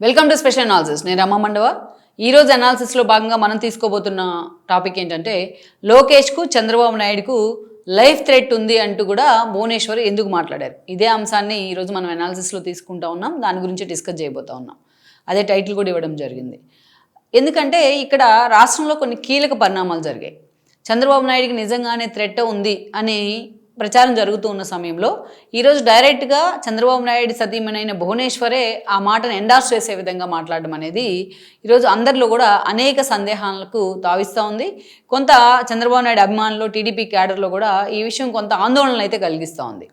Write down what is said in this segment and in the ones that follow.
Welcome to special analysis నేను రమ్మ మండవ. ఈరోజు అనాలిసిస్లో భాగంగా మనం తీసుకోబోతున్న టాపిక్ ఏంటంటే లోకేష్కు చంద్రబాబు నాయుడుకు లైఫ్ థ్రెట్ ఉంది అంటూ కూడా భువనేశ్వర్ ఎందుకు మాట్లాడారు? ఇదే అంశాన్ని ఈరోజు మనం అనాలిసిస్లో తీసుకుంటా ఉన్నాం. దాని గురించి డిస్కస్ చేయబోతా ఉన్నాం. అదే టైటిల్ కూడా ఇవ్వడం జరిగింది. ఎందుకంటే ఇక్కడ రాష్ట్రంలో కొన్ని కీలక పరిణామాలు జరిగాయి. చంద్రబాబు నాయుడికి నిజంగానే థ్రెట్ ఉంది అని ప్రచారం జరుగుతూ ఉన్న సమయంలో ఈరోజు డైరెక్ట్గా చంద్రబాబు నాయుడు సతీమణైన భువనేశ్వరే ఆ మాటను ఎండార్స్ చేసే విధంగా మాట్లాడడం అనేది ఈరోజు అందరిలో కూడా అనేక సందేహాలకు తావిస్తూ ఉంది. కొంత చంద్రబాబు నాయుడు అభిమానులు టీడీపీ క్యాడర్లో కూడా ఈ విషయం కొంత ఆందోళనలు అయితే కలిగిస్తూ ఉంది.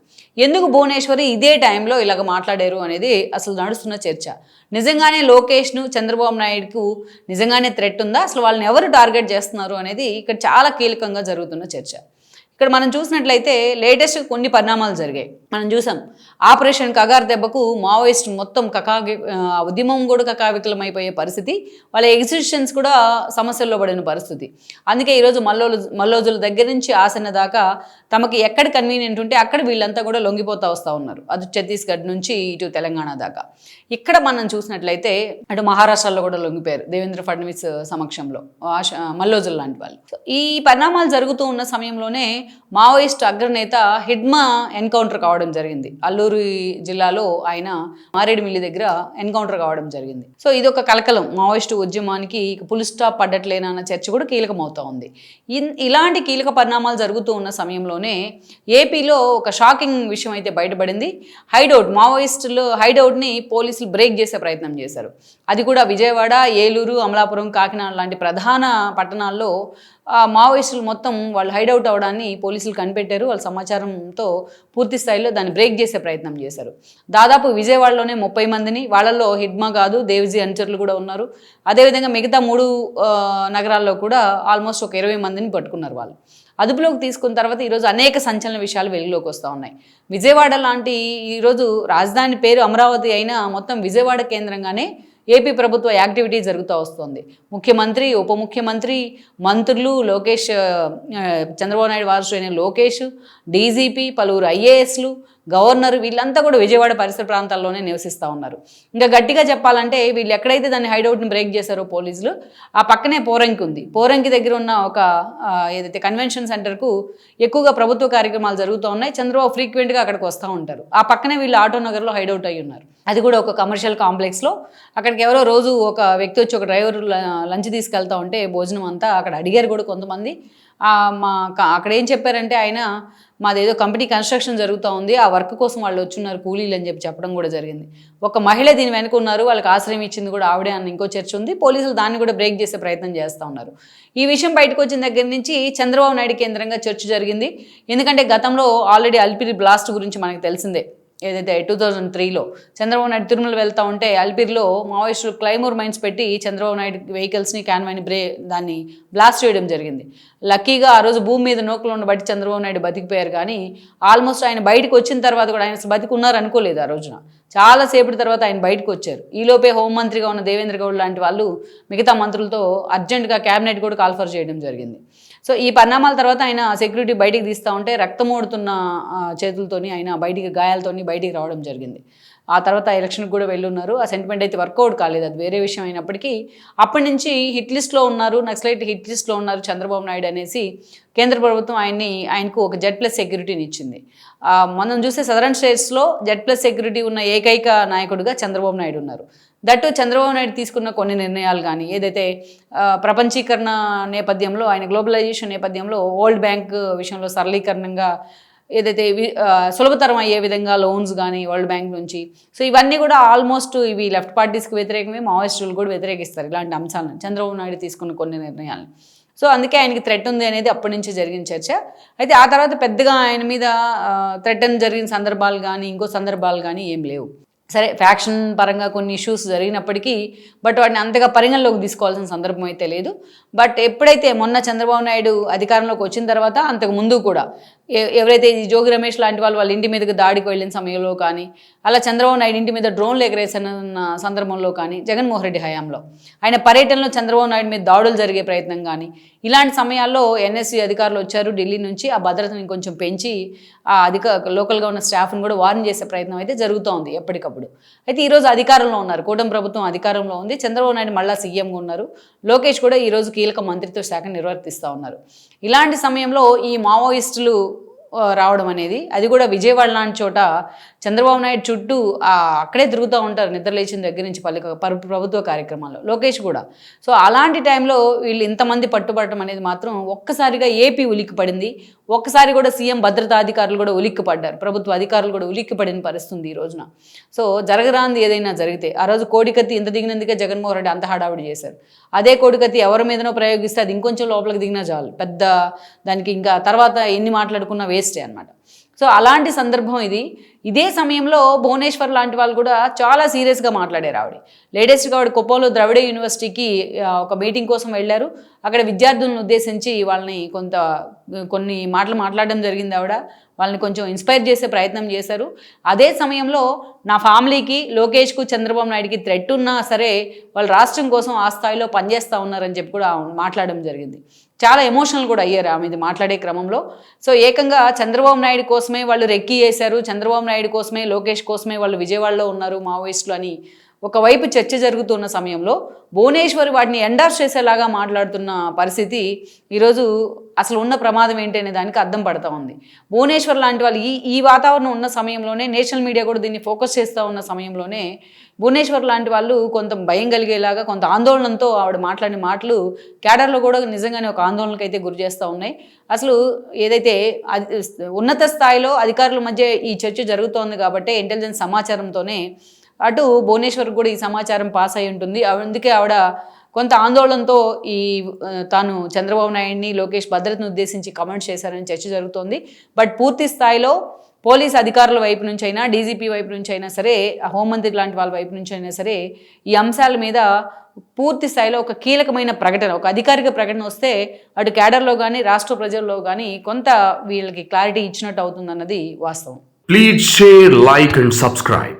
ఎందుకు భువనేశ్వరి ఇదే టైంలో ఇలాగ మాట్లాడారు అనేది అసలు నడుస్తున్న చర్చ. నిజంగానే లోకేష్ను చంద్రబాబు నాయుడుకు నిజంగానే థ్రెట్ ఉందా? అసలు వాళ్ళని ఎవరు టార్గెట్ చేస్తున్నారు అనేది ఇక్కడ చాలా కీలకంగా జరుగుతున్న చర్చ. ఇక్కడ మనం చూసినట్లయితే లేటెస్ట్ కొన్ని పరిణామాలు జరిగాయి. మనం చూసాం ఆపరేషన్ కగార్ దెబ్బకు మావోయిస్ట్ మొత్తం కకా ఉద్యమం కూడా కకావికలమైపోయే పరిస్థితి వాళ్ళ ఎగ్జిస్టెన్స్ కూడా సమస్యల్లో పడిన పరిస్థితి. అందుకే ఈరోజు మల్లోలు మల్లోజుల దగ్గర నుంచి ఆసన దాకా తమకి ఎక్కడ కన్వీనియంట్ ఉంటే అక్కడ వీళ్ళంతా కూడా లొంగిపోతా వస్తూ ఉన్నారు. అది ఛత్తీస్గఢ్ నుంచి ఇటు తెలంగాణ దాకా. ఇక్కడ మనం చూసినట్లయితే అటు మహారాష్ట్రలో కూడా లొంగిపోయారు దేవేంద్ర ఫడ్నవీస్ సమక్షంలో ఆశ మల్లోజులు లాంటి వాళ్ళు. ఈ పరిణామాలు జరుగుతూ ఉన్న సమయంలోనే మావోయిస్ట్ అగ్రనేత హిడ్మా ఎన్కౌంటర్ కావడం జరిగింది. అల్లూరి జిల్లాలో ఆయన మారేడుమిల్లి దగ్గర ఎన్కౌంటర్ కావడం జరిగింది. సో ఇది ఒక కలకలం. మావోయిస్ట్ ఉద్యమానికి ఇక స్టాప్ పడ్డట్లేనన్న చర్చ కూడా కీలకమవుతా ఉంది. ఇన్- ఇలాంటి కీలక పరిణామాలు జరుగుతూ ఉన్న సమయంలోనే ఏపీలో ఒక షాకింగ్ విషయం అయితే బయటపడింది. హైడౌట్ మావోయిస్టులు హైడౌట్ని పోలీసులు బ్రేక్ చేసే ప్రయత్నం చేశారు. అది కూడా విజయవాడ ఏలూరు అమలాపురం కాకినాడ లాంటి ప్రధాన పట్టణాల్లో మావోయిస్టులు మొత్తం వాళ్ళు హైడౌట్ అవడాన్ని పోలీసులు కనిపెట్టారు. వాళ్ళ సమాచారంతో పూర్తి స్థాయిలో దాన్ని బ్రేక్ చేసే ప్రయత్నం చేశారు. దాదాపు విజయవాడలోనే ముప్పై మందిని వాళ్ళల్లో హిడ్మా కాదు దేవ్జీ అనుచరులు కూడా ఉన్నారు. అదేవిధంగా మిగతా మూడు నగరాల్లో కూడా ఆల్మోస్ట్ ఒక ఇరవై మందిని పట్టుకున్నారు వాళ్ళు. అదుపులోకి తీసుకున్న తర్వాత ఈరోజు అనేక సంచలన విషయాలు వెలుగులోకి వస్తూ ఉన్నాయి. విజయవాడ లాంటి ఈరోజు రాజధాని పేరు అమరావతి అయినా మొత్తం విజయవాడ కేంద్రంగానే ఏపీ ప్రభుత్వ యాక్టివిటీ జరుగుతూ వస్తుంది. ముఖ్యమంత్రి ఉప ముఖ్యమంత్రి మంత్రులు లోకేష్ చంద్రబాబు నాయుడు వారసు లోకేష్ డీజీపీ పలువురు ఐఏఎస్లు గవర్నర్ వీళ్ళంతా కూడా విజయవాడ పరిసర ప్రాంతాల్లోనే నివసిస్తూ ఉన్నారు. ఇంకా గట్టిగా చెప్పాలంటే వీళ్ళు ఎక్కడైతే దాన్ని హైడౌట్ని బ్రేక్ చేశారో పోలీసులు ఆ పక్కనే పోరంకి ఉంది. పోరంకి దగ్గర ఉన్న ఒక ఏదైతే కన్వెన్షన్ సెంటర్కు ఎక్కువగా ప్రభుత్వ కార్యక్రమాలు జరుగుతూ ఉన్నాయి చంద్రబాబు ఫ్రీక్వెంట్గా అక్కడికి వస్తూ ఉంటారు. ఆ పక్కనే వీళ్ళు ఆటో నగర్లో హైడౌట్ అయి ఉన్నారు. అది కూడా ఒక కమర్షియల్ కాంప్లెక్స్లో అక్కడికి ఎవరో రోజు ఒక వ్యక్తి వచ్చి ఒక డ్రైవర్ లంచ్ తీసుకెళ్తా ఉంటే భోజనం అంతా అక్కడ అడిగారు కూడా కొంతమంది. మా అక్కడ ఏం చెప్పారంటే ఆయన మాదేదో కంపెనీ కన్స్ట్రక్షన్ జరుగుతూ ఉంది ఆ వర్క్ కోసం వాళ్ళు వచ్చున్నారు కూలీలు అని చెప్పి చెప్పడం కూడా జరిగింది. ఒక మహిళ దీని వెనుక ఉన్నారు వాళ్ళకి ఆశ్రయం ఇచ్చింది కూడా ఆవిడే అన్న ఇంకో చర్చ ఉంది. పోలీసులు దాన్ని కూడా బ్రేక్ చేసే ప్రయత్నం చేస్తూ ఉన్నారు. ఈ విషయం బయటకు వచ్చిన దగ్గర నుంచి చంద్రబాబు నాయుడు కేంద్రంగా చర్చ జరిగింది. ఎందుకంటే గతంలో ఆల్రెడీ అల్పిరి బ్లాస్ట్ గురించి మనకు తెలిసిందే. ఏదైతే టూ థౌజండ్ త్రీలో చంద్రబాబు నాయుడు తిరుమల వెళ్తూ ఉంటే అల్పిర్లో మావోయిస్టులు క్లైమోర్ మైన్స్ పెట్టి చంద్రబాబు నాయుడు వెహికల్స్ని క్యాన్వాయిని బ్రే దాన్ని బ్లాస్ట్ చేయడం జరిగింది. లక్కీగా ఆ రోజు భూమి మీద నోకులు ఉండబట్టి బట్టి చంద్రబాబు నాయుడు బతికిపోయారు. కానీ ఆల్మోస్ట్ ఆయన బయటకు వచ్చిన తర్వాత కూడా ఆయన అసలు బతికున్నారు అనుకోలేదు ఆ రోజున. చాలాసేపటి తర్వాత ఆయన బయటకు వచ్చారు. ఈలోపే హోంమంత్రిగా ఉన్న దేవేంద్ర గౌడ్ లాంటి వాళ్ళు మిగతా మంత్రులతో అర్జెంటుగా క్యాబినెట్ కూడా కాల్ఫర్ చేయడం జరిగింది. సో ఈ పరిణామాల తర్వాత ఆయన సెక్యూరిటీ బయటికి తీస్తూ ఉంటే రక్తమోడుతున్న చేతులతోని ఆయన బయటికి గాయాలతోని బయటికి రావడం జరిగింది. ఆ తర్వాత ఎలక్షన్కి కూడా వెళ్ళున్నారు. ఆ సెంటిమెంట్ అయితే వర్కౌట్ కాలేదు. అది వేరే విషయం అయినప్పటికీ అప్పటి నుంచి హిట్ లిస్ట్లో ఉన్నారు. నక్సలైట్ హిట్ లిస్ట్లో ఉన్నారు చంద్రబాబు నాయుడు అనేసి. కేంద్ర ప్రభుత్వం ఆయన్ని ఆయనకు ఒక జెడ్ ప్లస్ సెక్యూరిటీని ఇచ్చింది మనం చూస్తే సదరన్ స్టేట్స్లో జెడ్ ప్లస్ సెక్యూరిటీ ఉన్న ఏకైక నాయకుడిగా చంద్రబాబు నాయుడు ఉన్నారు. దట్టు చంద్రబాబు నాయుడు తీసుకున్న కొన్ని నిర్ణయాలు కానీ ఏదైతే ప్రపంచీకరణ నేపథ్యంలో ఆయన గ్లోబలైజేషన్ నేపథ్యంలో ఓల్డ్ బ్యాంక్ విషయంలో సరళీకరణంగా ఏదైతే సులభతరం అయ్యే విధంగా లోన్స్ కానీ వరల్డ్ బ్యాంక్ నుంచి. సో ఇవన్నీ కూడా ఆల్మోస్ట్ ఇవి లెఫ్ట్ పార్టీస్కి వ్యతిరేకమే మావోయిస్టులు కూడా వ్యతిరేకిస్తారు ఇలాంటి అంశాలను. చంద్రబాబు నాయుడు తీసుకున్న కొన్ని నిర్ణయాలను. సో అందుకే ఆయనకి థ్రెట్ ఉంది అనేది అప్పటి నుంచి జరిగిన చర్చ. అయితే ఆ తర్వాత పెద్దగా ఆయన మీద థ్రెట్ అని జరిగిన సందర్భాలు కానీ ఇంకో సందర్భాలు కానీ ఏం లేవు. సరే ఫ్యాక్షన్ పరంగా కొన్ని ఇష్యూస్ జరిగినప్పటికీ బట్ వాటిని అంతగా పరిగణలోకి తీసుకోవాల్సిన సందర్భం అయితే లేదు. బట్ ఎప్పుడైతే మొన్న చంద్రబాబు నాయుడు అధికారంలోకి వచ్చిన తర్వాత అంతకు ముందు కూడా ఎవరైతే ఈ జోగి రమేష్ లాంటి వాళ్ళు వాళ్ళ ఇంటి మీదకి దాడికి వెళ్ళిన సమయంలో కానీ అలా చంద్రబాబు నాయుడు ఇంటి మీద డ్రోన్లు ఎగరేసిన సందర్భంలో కానీ జగన్మోహన్ రెడ్డి హయాంలో. ఆయన పర్యటనలో చంద్రబాబు నాయుడు మీద దాడులు జరిగే ప్రయత్నం కానీ ఇలాంటి సమయాల్లో ఎన్ఎస్సీ అధికారులు వచ్చారు ఢిల్లీ నుంచి ఆ భద్రతని కొంచెం పెంచి ఆ అధిక లోకల్గా ఉన్న స్టాఫ్ని కూడా వార్న్ చేసే ప్రయత్నం అయితే జరుగుతోంది ఎప్పటికప్పుడు. అయితే ఈరోజు అధికారంలో ఉన్నారు కూటమి ప్రభుత్వం అధికారంలో ఉంది చంద్రబాబు నాయుడు మళ్ళా సీఎంగా ఉన్నారు లోకేష్ కూడా ఈరోజు కీలక మంత్రిత్వ శాఖ నిర్వర్తిస్తూ ఉన్నారు. ఇలాంటి సమయంలో ఈ మావోయిస్టులు రావడం అనేది అది కూడా విజయవాడ లాంటి చోట చంద్రబాబు నాయుడు చుట్టూ అక్కడే తిరుగుతూ ఉంటారు నిద్ర లేచిన దగ్గర నుంచి పల్లి పరు- ప్రభుత్వ కార్యక్రమాల్లో. లోకేష్ కూడా. సో అలాంటి టైంలో వీళ్ళు ఇంతమంది పట్టుబడటం అనేది మాత్రం ఒక్కసారిగా ఏపీ ఉలిక్కి పడింది ఒక్కసారి కూడా సీఎం భద్రతా అధికారులు కూడా ఉలిక్కి పడ్డారు ప్రభుత్వ అధికారులు కూడా ఉలిక్కి పడిన పరిస్థితుంది ఈ రోజున. సో జరగరాంది ఏదైనా జరిగితే ఆ రోజు కోడికత్తి ఇంత దిగినందుకే జగన్మోహన్ రెడ్డి అంత హడావుడి చేశారు. అదే కోడికత్తి ఎవరి మీదనో ప్రయోగిస్తే అది ఇంకొంచెం లోపలికి దిగినా చాలు. పెద్ద దానికి ఇంకా తర్వాత ఎన్ని మాట్లాడుకున్నా వేస్టే అనమాట సో అలాంటి సందర్భం ఇది. ఇదే సమయంలో భువనేశ్వర్ లాంటి వాళ్ళు కూడా చాలా సీరియస్గా మాట్లాడారు ఆవిడ. లేటెస్ట్గా ఆవిడ కుప్పంలో ద్రవిడ యూనివర్సిటీకి ఒక మీటింగ్ కోసం వెళ్ళారు. అక్కడ విద్యార్థులను ఉద్దేశించి వాళ్ళని కొంత కొన్ని మాటలు మాట్లాడడం జరిగింది ఆవిడ. వాళ్ళని కొంచెం ఇన్స్పైర్ చేసే ప్రయత్నం చేశారు. అదే సమయంలో నా ఫ్యామిలీకి లోకేష్కు చంద్రబాబు నాయుడికి థ్రెట్ ఉన్నా సరే వాళ్ళు రాష్ట్రం కోసం ఆ స్థాయిలో పనిచేస్తూ ఉన్నారని చెప్పి కూడా మాట్లాడడం జరిగింది. చాలా ఎమోషనల్ కూడా అయ్యారు ఆమె ఇది మాట్లాడే క్రమంలో. సో ఏకంగా చంద్రబాబు నాయుడు కోసమే వాళ్ళు రెక్కి వేశారు. చంద్రబాబు నాయుడు కోసమే లోకేష్ కోసమే వాళ్ళు విజయవాడలో ఉన్నారు మావోయిస్టులు అని ఒకవైపు చర్చ జరుగుతున్న సమయంలో భువనేశ్వర్ వాటిని ఎండార్స్ చేసేలాగా మాట్లాడుతున్న పరిస్థితి ఈరోజు అసలు ఉన్న ప్రమాదం ఏంటి అనే దానికి అర్థం పడతా ఉంది. భువనేశ్వర్ లాంటి వాళ్ళు ఈ ఈ వాతావరణం ఉన్న సమయంలోనే నేషనల్ మీడియా కూడా దీన్ని ఫోకస్ చేస్తూ ఉన్న సమయంలోనే భువనేశ్వర్ లాంటి వాళ్ళు కొంత భయం కలిగేలాగా కొంత ఆందోళనతో ఆవిడ మాట్లాడిన మాటలు క్యాడర్లో కూడా నిజంగానే ఒక ఆందోళనకు అయితే గురి చేస్తూ ఉన్నాయి. అసలు ఏదైతే అది ఉన్నత స్థాయిలో అధికారుల మధ్య ఈ చర్చ జరుగుతోంది కాబట్టి ఇంటెలిజెన్స్ సమాచారంతోనే అటు భువనేశ్వర్ కూడా ఈ సమాచారం పాస్ అయి ఉంటుంది. అందుకే ఆవిడ కొంత ఆందోళనతో ఈ తాను చంద్రబాబు నాయుడిని లోకేష్ భద్రతను ఉద్దేశించి కమెంట్ చేశారని చర్చ జరుగుతోంది. బట్ పూర్తి స్థాయిలో పోలీస్ అధికారుల వైపు నుంచి అయినా డీజీపీ వైపు నుంచి అయినా సరే హోంమంత్రి లాంటి వాళ్ళ వైపు నుంచి అయినా సరే ఈ అంశాల మీద పూర్తి స్థాయిలో ఒక కీలకమైన ప్రకటన ఒక అధికారిక ప్రకటన వస్తే అటు క్యాడర్లో కానీ రాష్ట్ర ప్రజల్లో కానీ కొంత వీళ్ళకి క్లారిటీ ఇచ్చినట్టు అవుతుందన్నది వాస్తవం. Please share like and subscribe